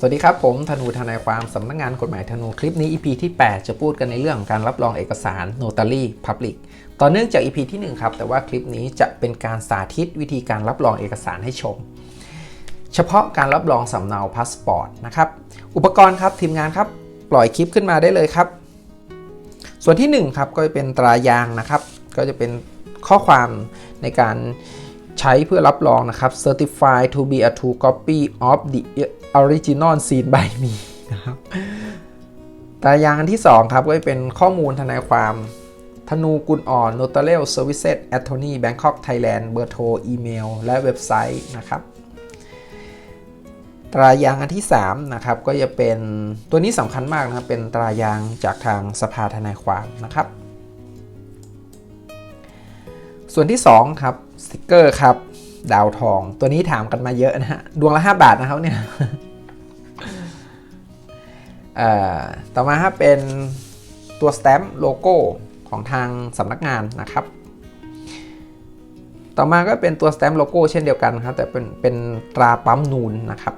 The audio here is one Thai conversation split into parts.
สวัสดีครับ ผมธนูทนายความสำนักงานกฎหมายธนูคลิปนี้ EP ที่ 8 จะพูดกันในเรื่องของการรับรองเอกสาร Notary Public ต่อเนื่องจาก EP ที่ 1 ครับ แต่ว่าคลิปนี้จะเป็นการสาธิตวิธีการรับรองเอกสารให้ชม เฉพาะการรับรองสำเนาพาสปอร์ตนะครับอุปกรณ์ครับทีมงานครับปล่อยคลิปขึ้นมาได้เลยครับ ส่วนที่ 1 ครับก็จะเป็นตรายางนะครับ ก็จะเป็นข้อความในการใช้เพื่อรับรองนะครับ certified to be a true copy of the original seen by me นะครับตารางอันที่ 2 ครับก็เป็นข้อมูลทนายความธนูกุลอ่อน notarial services attorney Bangkok Thailand เบอร์โทรอีเมล และเว็บไซต์นะครับตรายางอันที่3นะครับก็จะเป็นตัวนี้สำคัญมากนะครับเป็นตรายางจากทางสภาทนายความนะครับ ส่วนที่ 2 ครับสติกเกอร์ครับ ดาวทอง ตัวนี้ถามกันมาเยอะนะฮะ ดวงละ 5 บาทนะครับเนี่ยต่อมาครับเป็นตัวสแตมป์โลโก้ของทางสำนักงานนะครับ ต่อมาก็เป็นตัวสแตมป์โลโก้เช่นเดียวกันครับ แต่เป็นเป็นตราปั๊มนูนนะครับ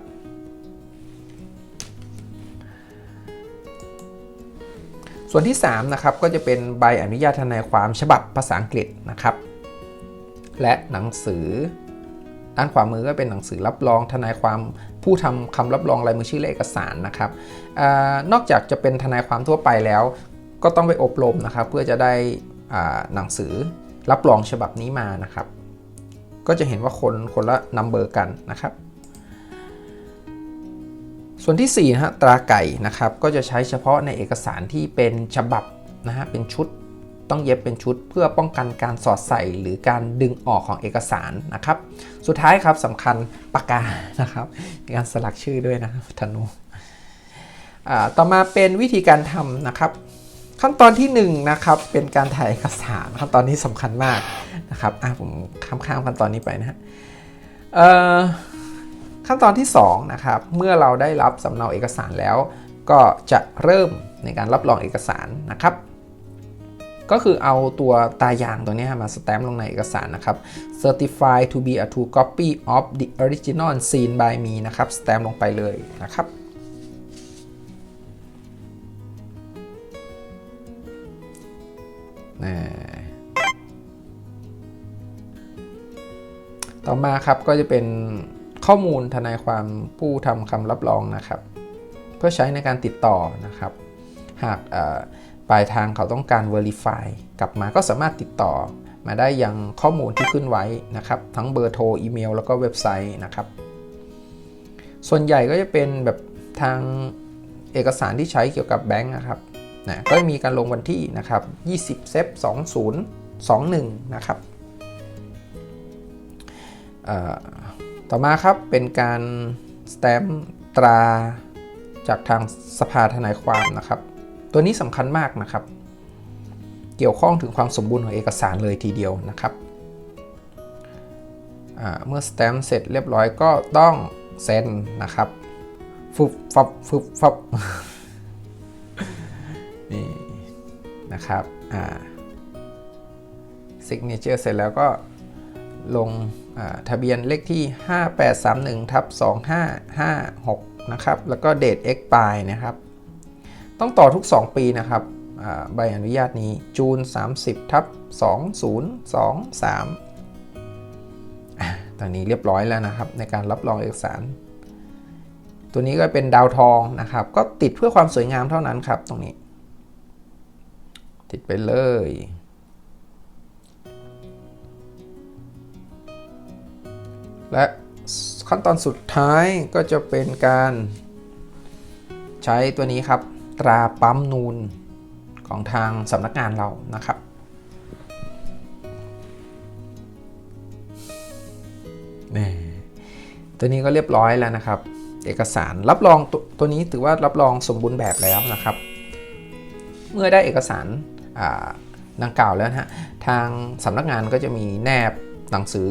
ส่วนที่ 3 นะครับ ก็จะเป็นใบอนุญาตทนายความฉบับภาษาอังกฤษนะครับ และหนังสือ ด้านขวามือก็เป็นหนังสือรับรองทนายความผู้ทำคำรับรองลายมือชื่อและเอกสารนะครับอนอกจากจะเป็นทนายความทั่วไปแล้ว ก็ต้องไปอบรมนะครับ เพื่อจะได้หนังสือรับรองฉบับนี้มานะครับ ก็จะเห็นว่าคนคนละนัมเบอร์กันนะครับ ส่วนที่4นะฮะตราไก่นะครับก็จะใช้เฉพาะในเอกสารที่เป็นฉบับนะฮะเป็นชุด ต้องเย็บเป็นชุด เพื่อป้องกันการสอดใส่หรือการดึงออกของเอกสารนะครับ สุดท้ายครับสำคัญปากกานะครับมีการสลักชื่อด้วยนะครับธนูต่อมาเป็นวิธีการทำนะครับขั้นตอนที่1นนะครับเป็นการถ่ายเอกสารขั้นตอนนี้สำคัญมากนะครับอะผมข้ามข้ามขั้นตอนนี้ไปนะฮะขั้นตอนที่2นะครับเมื่อเราได้รับสำเนาเอกสารแล้ว ก็จะเริ่มในการรับรองเอกสารนะครับ ก็คือเอาตัวตายางตัวนี้มาสแตมป์ลงในเอกสารนะครับ certified to be a true copy of the original seen by me นะครับสแตมป์ลงไปเลยนะครับต่อมาครับก็จะเป็นข้อมูลทนายความผู้ทำคำรับรองนะครับ เพื่อใช้ในการติดต่อนะครับ หาก ปลายทางเขาต้องการ Verify กลับมาก็สามารถติดต่อ มาได้ยังข้อมูลที่ขึ้นไว้นะครับ ทั้งเบอร์โทรอีเมล แล้วก็เว็บไซต์นะครับ ส่วนใหญ่ก็จะเป็นแบบทางเอกสารที่ใช้เกี่ยวกับแบงก์นะครับนะก็มีการลงวันที่นะครับ 20เซฟ2021 นะครับต่อมาครับเป็นการสแตมป์ตราจากทางสภาทนายความนะครับ ตัวนี้สำคัญมากนะครับ เกี่ยวข้องถึงความสมบูรณ์ของเอกสารเลยทีเดียวนะครับเมื่อสแตมป์เสร็จเรียบร้อยก็ต้องเซ็นนะครับฟึบฟับฟึบฟับนี่นะครับอ่าซิกเนเจอร์เสร็จแล้วก็ลงทะเบียนเลขที่ 5831ทับ2556 นะครับ แล้วก็เดท expire นะครับ ต้องต่อทุก 2 ปีนะครับใบอนุญาตนี้จูน 30ทับ2023ตอนนี้เรียบร้อยแล้วนะครับ ในการรับรองเอกสาร ตัวนี้ก็เป็นดาวทองนะครับ ก็ติดเพื่อความสวยงามเท่านั้นครับตรงนี้ ติดไปเลยและขั้นตอนสุดท้ายก็จะเป็นการใช้ตัวนี้ครับ ตราปั๊มนูนของทางสำนักงานเรานะครับ นี่ตัวนี้ก็เรียบร้อยแล้วนะครับ เอกสารรับรองตตัวนี้ถือว่ารับรองสมบูรณ์แบบแล้วนะครับ เมื่อได้เอกสารดังกล่าวแล้วนะฮะทางสำนักงานก็จะมีแนบหนังสือ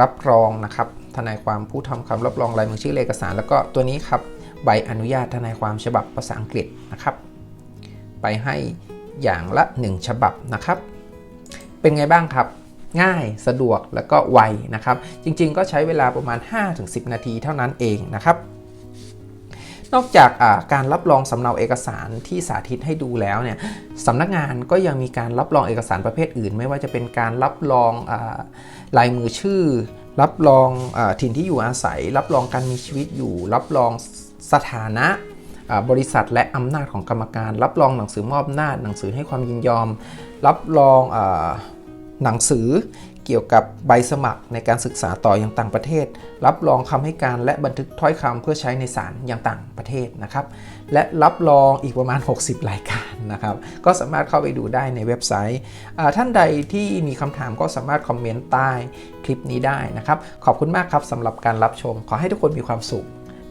รับรองนะครับทนายความผู้ทำคำรับรองลายมือชื่อเอกสาร แล้วก็ตัวนี้ครับ ใบอนุญาตทนายความฉบับภาษาอังกฤษนะครับ ไปให้อย่างละ 1 ฉบับนะครับ เป็นไงบ้างครับ ง่ายสะดวกแล้วก็ไวนะครับ จริงๆ ก็ใช้เวลาประมาณ 5-10 นาทีเท่านั้นเองนะครับนอกจากการรับรองสำเนาเอกสารที่สาธิตให้ดูแล้วเนี่ยสำนักงานก็ยังมีการรับรองเอกสารประเภทอื่น ไม่ว่าจะเป็นการรับรองอลายมือชื่อ รับรองอถิ่นที่อยู่อาศัย รับรองการมีชีวิตอยู่ รับรอง สถานะบริษัทและอำนาจของกรรมการ รับรองหนังสือมอบอำนาจหนังสือให้ความยินยอม รับรองอหนังสือเกี่ยวกับใบสมัครในการศึกษาต่ออย่างต่างประเทศ รับรองคำให้การและบันทึกถ้อยคำเพื่อใช้ในศาลอย่างต่างประเทศนะครับ และรับรองอีกประมาณ 60 รายการนะครับ ก็สามารถเข้าไปดูได้ในเว็บไซต์ ท่านใดที่มีคำถามก็สามารถคอมเมนต์ใต้คลิปนี้ได้นะครับ ขอบคุณมากครับสำหรับการรับชม ขอให้ทุกคนมีความสุข